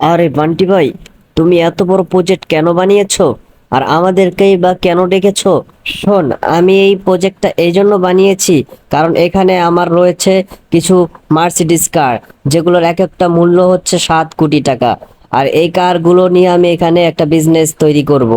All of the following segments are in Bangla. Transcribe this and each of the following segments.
আরে বান্টি ভাই, তুমি এত বড় প্রজেক্ট কেন বানিয়েছো? আর আমাদেরকেই বা কেন ডেকেছো? শোন, আমি এই প্রজেক্টটা এই জন্য বানিয়েছি কারণ এখানে আমার রয়েছে কিছু মার্সিডিস কার যেগুলোর এক একটা মূল্য হচ্ছে সাত কোটি টাকা। আর এই কারগুলো নিয়ে আমি এখানে একটা বিজনেস তৈরি করব।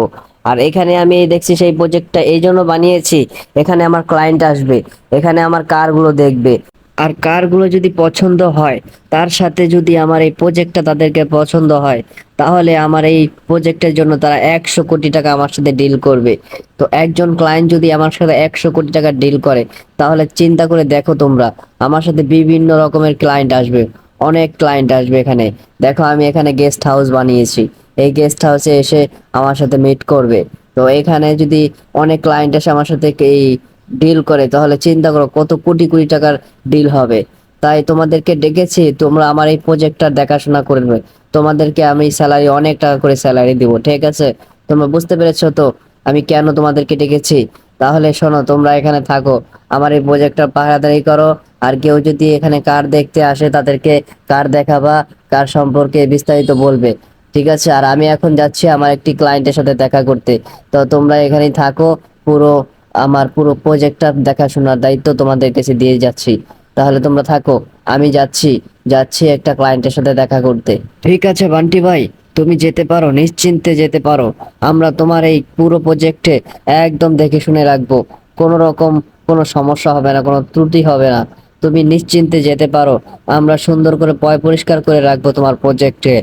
আর এখানে আমি দেখছি সেই প্রজেক্টটা এই জন্য বানিয়েছি, এখানে আমার ক্লায়েন্ট আসবে, এখানে আমার কারগুলো দেখবে। আর কারগুলো যদি পছন্দ হয়, তার সাথে যদি আমার এই প্রজেক্টটা তাদেরকে পছন্দ হয়, তাহলে আমার এই প্রজেক্টের জন্য তারা একশো কোটি টাকা আমার সাথে ডিল করবে। তো একজন ক্লায়েন্ট যদি আমার সাথে একশো কোটি টাকা ডিল করে, তাহলে চিন্তা করে দেখো তোমরা, আমার সাথে বিভিন্ন রকমের ক্লায়েন্ট আসবে, অনেক ক্লায়েন্ট আসবে এখানে। দেখো আমি এখানে গেস্ট হাউস বানিয়েছি, এই গেস্ট হাউসে এসে আমার সাথে মিট করবে। তো এখানে যদি অনেক ক্লায়েন্ট এসে আমার সাথে এই ডিল করে, তাহলে চিন্তা করো কত কোটি কোটি টাকার ডিল হবে। তাই তোমাদেরকে ডেকেছি, তোমরা আমার এই প্রজেক্টটা দেখাশোনা করবে। তোমাদেরকে আমি স্যালারি অনেক টাকা করে স্যালারি দিব, ঠিক আছে? তোমরা বুঝতে পেরেছ তো আমি কেন তোমাদেরকে ডেকেছি? তাহলে শোনো, তোমরা এখানে থাকো, আমার এই প্রজেক্টটা পাহারাদারি করো, আর কেউ যদি এখানে কার দেখতে আসে, তাদেরকে কার দেখাবা, কার সম্পর্কে বিস্তারিত বলবে, ঠিক আছে? আর আমি এখন যাচ্ছি আমার একটি ক্লায়েন্টের সাথে দেখা করতে। তো তোমরা এখানেই থাকো, পুরো আমার পুরো প্রজেক্টটা দেখাশোনার দায়িত্ব তোমাদের কাছে দিয়ে যাচ্ছি। তাহলে তোমরা থাকো, আমি যাচ্ছি যাচ্ছি একটা ক্লায়েন্টের সাথে দেখা করতে। ঠিক আছে বান্টি ভাই, তুমি যেতে পারো, নিশ্চিন্তে যেতে পারো। আমরা তোমার এই পুরো প্রজেক্টে একদম দেখে শুনে রাখব। কোনো রকম কোনো সমস্যা হবে না, কোনো ত্রুটি হবে না। তুমি নিশ্চিন্তে যেতে পারো। আমরা সুন্দর করে পয় পরিষ্কার করে রাখব তোমার প্রজেক্টে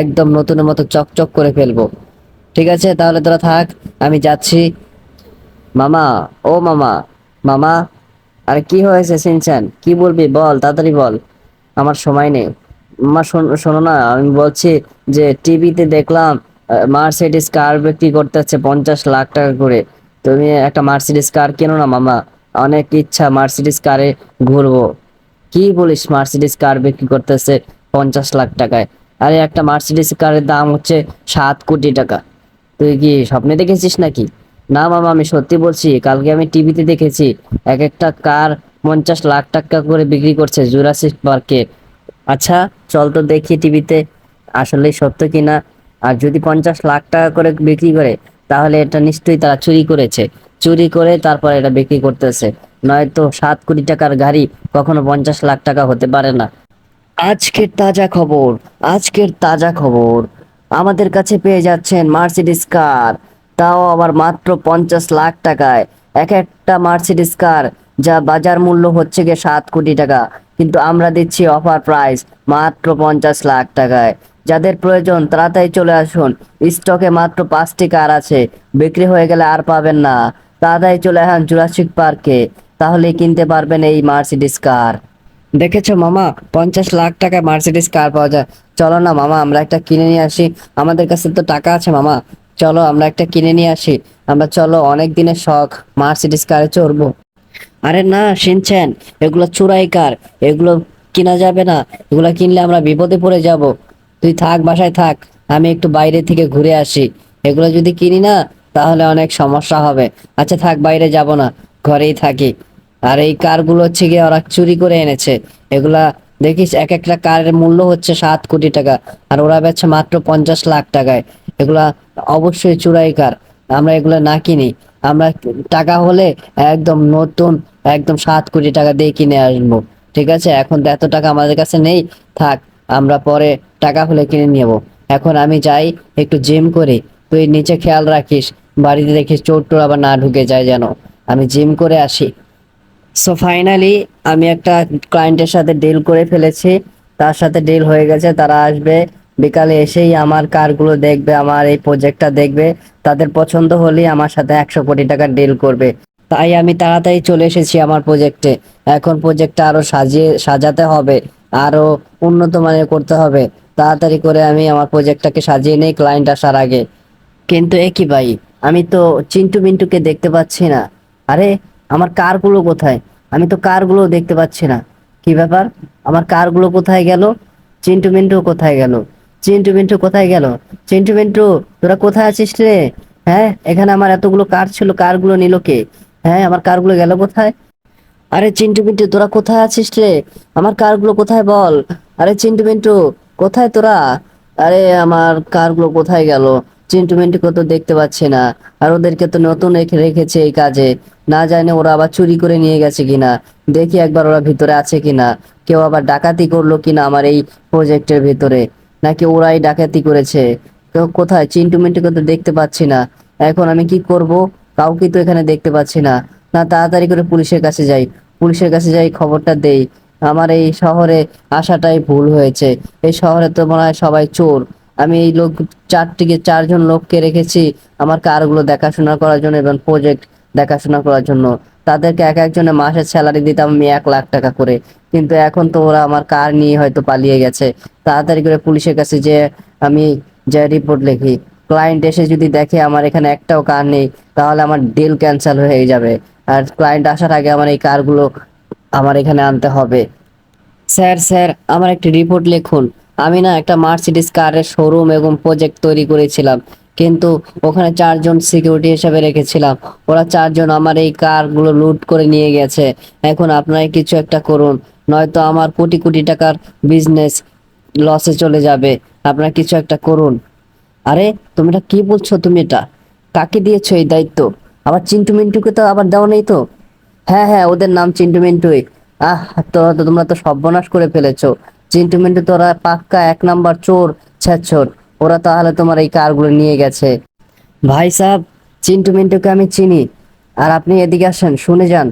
একদম নতুনের মতো চকচক করে ফেলব। ঠিক আছে, তাহলে তোরা থাক, আমি যাচ্ছি। মামা, ও মামা। মামা, আর কি হয়েছে সিনচান কি বলবি? বল, তাড়াতাড়ি বল। আমার সময় নেই। মা, শোন- না, আমি বলছি যে টিভিতে দেখলাম মার্সিডিস কার বিক্রি করতে হচ্ছে পঞ্চাশ লাখ টাকা করে। তুমি একটা মার্সিডিস কার কেনো না, মামা? অনেক ইচ্ছা মার্সিডিস কারে ঘুরবো। কি বলিস মার্সিডিস কার বিক্রি করতেছে পঞ্চাশ লাখ টাকায়? আরে একটা মার্সিডিস কারের দাম হচ্ছে সাত কোটি টাকা। তুই কি স্বপ্নে দেখেছিস নাকি? না মামা, আমি সত্যি বলছি, কালকে আমি টিভিতে দেখেছি, এক একটা কার পঞ্চাশ লাখ টাকা করে বিক্রি করছে জুরাসিক পার্কে আচ্ছা চল তো দেখি টিভিতে আসলে সত্য কিনা আর যদি পঞ্চাশ লাখ টাকা করে বিক্রি করে, তাহলে এটা নিশ্চয়ই তারা চুরি করেছে। চুরি করে তারপর এটা বিক্রি করতেছে। নয়তো সাত কোটি টাকার গাড়ি কখনো পঞ্চাশ লাখ টাকা হতে পারে না। আজকের তাজা খবর, আজকের তাজা খবর। আমাদের কাছে পেয়ে যাচ্ছেন মার্সিডিস কার তাও আবার মাত্র পঞ্চাশ লাখ টাকায়। এক একটা মার্সিডিস কার যা বাজার মূল্য হচ্ছে গিয়ে সাত কোটি টাকা। কিন্তু আমরা দিচ্ছি অফার প্রাইস মাত্র পঞ্চাশ লাখ টাকায়। যাদের প্রয়োজন তাড়াতাড়ি চলে আসুন। স্টকে মাত্র পাঁচটি কার আছে। বিক্রি হয়ে গেলে আর পাবেন না। তাড়াতাড়ি চলে আসুন জুরাসিক পার্কে তাহলে কিনতে পারবেন এই মার্সিডিস কার দেখেছ মামা? পঞ্চাশ লাখ টাকায় মার্সিডিস কার পাওয়া যায়। চলো না মামা, আমরা একটা কিনে নিয়ে আসি। আমাদের কাছে তো টাকা আছে মামা। চলো আমরা একটা কিনে নিয়ে আসি। আমরা চলো অনেক দিনের শখ মার্সিডিস কারে চড়বো। আরে না শুনছেন এগুলো চোরাই কার এগুলো কিনা যাবে না। এগুলো কিনলে আমরা বিপদে পড়ে যাব। তুই থাক, বাসায় থাক, আমি একটু বাইরে থেকে ঘুরে আসি। এগুলো যদি কিনি না, তাহলে অনেক সমস্যা হবে। আচ্ছা থাক, বাইরে যাব না, ঘরেই থাকি। আর এই কারগুলো হচ্ছে গিয়ে ওরা চুরি করে এনেছে। এগুলা, দেখিস, এক একটা কারের মূল্য হচ্ছে সাত কোটি টাকা, আর ওরা বেচছে মাত্র পঞ্চাশ লাখ টাকায়। এগুলা অবশ্যই চুরাই কার আমরা এগুলো না কিনি। আমরা টাকা হলে একদম নতুন, একদম সাত কোটি টাকা দিয়ে কিনে আসব। ঠিক আছে? এখন এত টাকা আমাদের কাছে নেই। থাক, আমরা পরে টাকা হলে কিনে নেব। এখন আমি যাই, একটু জিম করি। তুই নিচে খেয়াল রাখিস, বাড়িতে দেখিস চোর টোর আবার না ঢুকে যায় যেন। আমি জিম করে আসি। সো ফাইনালি আমি একটা ক্লায়েন্টের সাথে ডিল করে ফেলেছি। তার সাথে ডিল হয়ে গেছে, তারা আসবে। বিকালে এসেই আমার কারগুলো দেখবে, আমার এই প্রজেক্টটা দেখবে, তাদের পছন্দ হলেই আমার সাথে একশো কোটি টাকার ডিল করবে। তাই আমি তাড়াতাড়ি চলে এসেছি আমার প্রজেক্টে এখন প্রজেক্টটা আরও সাজিয়ে, সাজাতে হবে, আরও উন্নত মানের করতে হবে। তাড়াতাড়ি করে আমি আমার প্রজেক্টটাকে সাজিয়ে নেই ক্লায়েন্ট আসার আগে। কিন্তু এ কি ভাই, আমি তো চিন্টু মিন্টুকে দেখতে পাচ্ছি না। আরে, আমার কারগুলো কোথায়? আমি তো কারগুলো দেখতে পাচ্ছি না। কি ব্যাপার? আমার কারগুলো কোথায় গেল? চিন্টু মিন্টু কোথায় গেল? চিন্টু মিন্টু কোথায় গেল? চিন্টু মিন্টু তোরা কোথায় আছিস রে? হ্যাঁ এখানে আমার এতগুলো কার ছিল, কারগুলো নিল কে? হ্যাঁ আমার কারগুলো গেল কোথায়? আরে চিন্টু মিন্টু তোরা কোথায় আছিস রে? আমার কারগুলো কোথায় বল? আরে চিন্টু মিন্টু কোথায় তোরা? আরে আমার কারগুলো কোথায় গেল? চিন্টু মিন্টুকে তো দেখতে পাচ্ছি না। আর ওদেরকে তো নতুন রেখেছে এই কাজে। না জানে ওরা আবার চুরি করে নিয়ে গেছে কিনা। দেখি একবার ওরা ভিতরে আছে কিনা। কেউ আবার ডাকাতি করল কিনা আমার এই প্রজেক্টের ভিতরে। নাকি ওরাই ডাকাতি করেছে? কোথায়? চিন্টু মিন্টুকে তো দেখতে পাচ্ছি না। এখন আমি কি করব? কাউকে তো এখানে দেখতে পাচ্ছি না। না, তাড়াতাড়ি করে পুলিশের কাছে যাই। পুলিশের কাছে যাই, খবরটা দেই। আমার এই শহরে আসাটাই ভুল হয়েছে। এই শহরে তো মনে হয় সবাই চোর। আমি এই লোক, চারটিকে, চারজন লোককে রেখেছি আমার কারগুলো দেখাশোনা করার জন্য এবং প্রজেক্ট দেখাশোনা করার জন্য। তাদেরকে এক একজনের মাসের স্যালারি দিতাম আমি এক লাখ টাকা করে। কিন্তু এখন তো ওরা আমার কার নিয়ে হয়তো পালিয়ে গেছে। তাড়াতাড়ি করে পুলিশের কাছে যে আমি যে রিপোর্ট লিখি। ক্লায়েন্ট এসে যদি দেখে আমার এখানে একটাও কার নেই, তাহলে আমার ডিল ক্যান্সেল হয়ে যাবে। আর ক্লায়েন্ট আসার আগে আমার এই কারগুলো আমার এখানে আনতে হবে। স্যার স্যার আমার একটি রিপোর্ট লিখুন। আমি না একটা মার্সিডিস কারের শোরুম এবং প্রজেক্ট তৈরি করেছিলাম। কিন্তু ওখানে চারজন সিকিউরিটি হিসেবে রেখেছিলাম। ওরা চারজন আমার এই কারগুলো লুট করে নিয়ে গেছে। এখন আপনারা কিছু একটা করুন, নয়তো আমার কোটি কোটি টাকার বিজনেস লসে চলে যাবে। আপনারা কিছু একটা করুন। আরে, তুমি এটা কি বলছো তুমি এটা? কাকে দিয়েছ এই দায়িত্ব? আবার চিন্টু মিন্টুকে তো আবার দেওয়া নেই তো? হ্যাঁ হ্যাঁ ওদের নাম চিন্টু মিন্টুই। আহ, তোরা তো, তোমরা তো সর্বনাশ করে ফেলেছো। চিন্টু মিন্টু তোরা পাক্কা এক নাম্বার চোর ছ্যাচোর ওরা তাহলে তোমার এই কারগুলো নিয়ে গেছে। ভাই সাহেব, চিন্টু মিন্টুকে আমি চিনি। আর আপনি এদিকে আসেন, শুনে যান।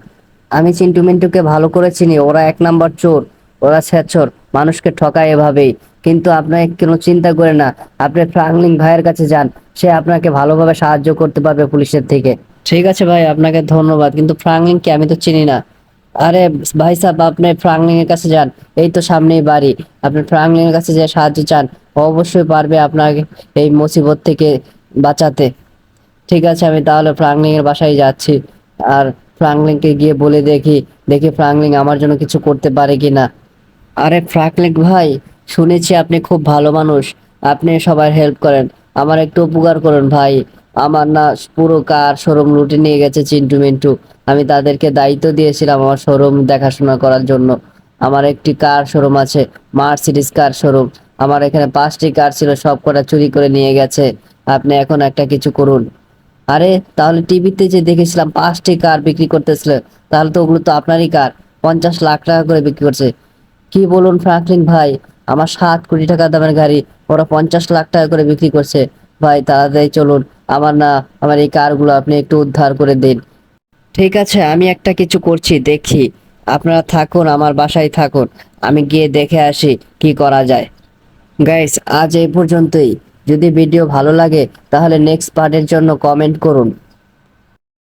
আমি চিন্টু মিন্টুকে ভালো করে চিনি, ওরা এক নাম্বার চোর, ওরা ছ্যাচোর মানুষকে ঠকায় এভাবেই। কিন্তু আপনাকে কোনো চিন্তা করে না, আপনি ফ্রাঙ্কলিন ভাইয়ের কাছে যান, সে আপনাকে ভালোভাবে সাহায্য করতে পারবে পুলিশের থেকে। ঠিক আছে ভাই, আপনাকে ধন্যবাদ, কিন্তু ফ্রাঙ্কলিনকে আমি তো চিনি না। আরে ভাই সাহেব, আপনি ফ্রাঙ্কলিন এর কাছে যান, এই তো সামনেই বাড়ি। আপনি ফ্রাঙ্কলিন এর কাছে যে সাহায্য চান অবশ্যই পারবে আপনাকে এই মুসিবত থেকে বাঁচাতে। ঠিক আছে, আমি তাহলে ফ্রাঙ্কলিং এর বাসায় যাচ্ছি। আর ফ্রাঙ্কলিংকে গিয়ে বলে দেখি দেখি ফ্রাঙ্কলিং আমার জন্য কিছু করতে পারে কিনা। আরে ফ্রাঙ্কলিং ভাই, শুনেছি আপনি খুব ভালো মানুষ। আপনি সবার হেল্প করেন। আমার একটু উপকার করুন ভাই। আমার না পুরো কার শোরুম লুটে নিয়ে গেছে চিন্টু মিন্টু। আমি তাদেরকে দায়িত্ব দিয়েছিলাম আমার শোরুম দেখাশোনা করার জন্য। আমার একটি কার শোরুম আছে, মার্সিডিস কার শোরুম। আমার এখানে পাঁচটি কার ছিল, সব কটা চুরি করে নিয়ে গেছে। আপনি এখন একটা কিছু করুন। আরে, তাহলে টিভিতে যে দেখেছিলাম পাঁচটি কার বিক্রি করতেছিল, তাহলে তো ওগুলো তো আপনারই কার। পঞ্চাশ লাখ টাকা করে বিক্রি করছে। কি বলুন ফ্রাঙ্কলিন ভাই, আমার সাত কোটি টাকা দামের গাড়ি, ওরা পঞ্চাশ লাখ টাকা করে বিক্রি করছে। ভাই, তাড়াতাড়ি চলুন। আমার না, আমার এই কারগুলো আপনি একটু উদ্ধার করে দিন। ঠিক আছে, আমি একটা কিছু করছি, দেখি। আপনারা থাকুন, আমার বাসায় থাকুন। আমি গিয়ে দেখে আসি কি করা যায়। গাইস আজ এই পর্যন্তই। যদি ভিডিও ভালো লাগে তাহলে নেক্সট পার্টের জন্য কমেন্ট করুন।